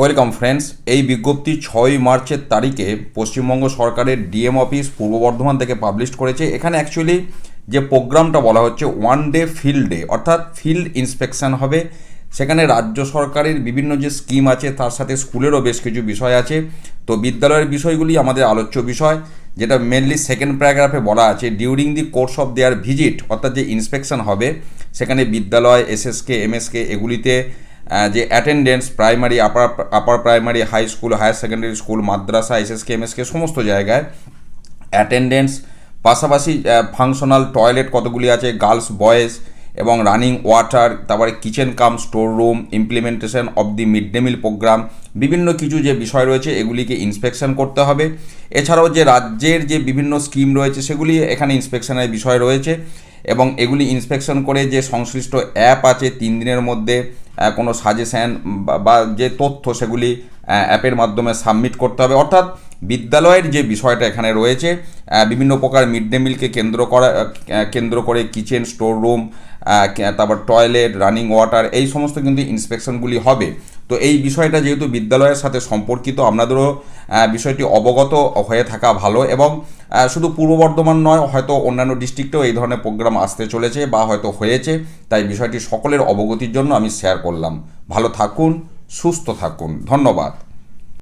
Welcome friends, এই বিজ্ঞপ্তি ছয় মার্চের তারিখে পশ্চিমবঙ্গ সরকারের ডিএম অফিস পূর্ব বর্ধমান থেকে পাবলিশ করেছে। এখানে অ্যাকচুয়ালি যে প্রোগ্রামটা বলা হচ্ছে ওয়ান ডে ফিল্ড ডে অর্থাৎ ফিল্ড ইন্সপেকশন হবে। সেখানে রাজ্য সরকারের বিভিন্ন যে স্কিম আছে, তার সাথে স্কুলেরও বেশ কিছু বিষয় আছে। তো বিদ্যালয়ের বিষয়গুলি আমাদের আলোচ্য বিষয়, যেটা মেনলি সেকেন্ড প্যারাগ্রাফে বলা আছে। During the course of their visit অর্থাৎ যে ইন্সপেকশন হবে, সেখানে বিদ্যালয় এসএসকে এমএসকে এগুলিতে যে attendance primary upper upper primary high school higher secondary school মাদ্রাসা এসএসকে এমএসকে সমস্ত জায়গায় অ্যাটেন্ডেন্স পাশাপাশি ফাংশনাল টয়লেট কতগুলি আছে গার্লস বয়েজ এবং রানিং ওয়াটার তারপরে kitchen cum store room implementation of the mid day meal programme বিভিন্ন কিছু যে বিষয় রয়েছে এগুলিকে ইন্সপেকশন করতে হবে। এছাড়াও যে রাজ্যের যে বিভিন্ন স্কিম রয়েছে সেগুলি এখানে ইন্সপেকশনের বিষয় রয়েছে এবং এগুলি ইন্সপেকশন করে যে সংশ্লিষ্ট অ্যাপ আছে তিন দিনের মধ্যে কোনো সাজেশন বা যে তথ্য সেগুলি অ্যাপের মাধ্যমে সাবমিট করতে হবে। অর্থাৎ বিদ্যালয়ের যে বিষয়টা এখানে রয়েছে বিভিন্ন প্রকার মিড ডে মিলকে কেন্দ্র করা কেন্দ্র করে কিচেন স্টোর রুম তারপর টয়লেট, রানিং ওয়াটার, এই সমস্ত কিন্তু ইন্সপেকশনগুলি হবে। তো এই বিষয়টা যেহেতু বিদ্যালয়ের সাথে সম্পর্কিত, আপনাদেরও বিষয়টি অবগত হয়ে থাকা ভালো এবং শুধু পূর্ব বর্ধমান নয়, হয়তো অন্যান্য ডিস্ট্রিক্টেও এই ধরনের প্রোগ্রাম আসতে চলেছে বা হয়তো হয়েছে। তাই বিষয়টি সকলের অবগতির জন্য আমি শেয়ার করলাম। ভালো থাকুন, সুস্থ থাকুন। ধন্যবাদ।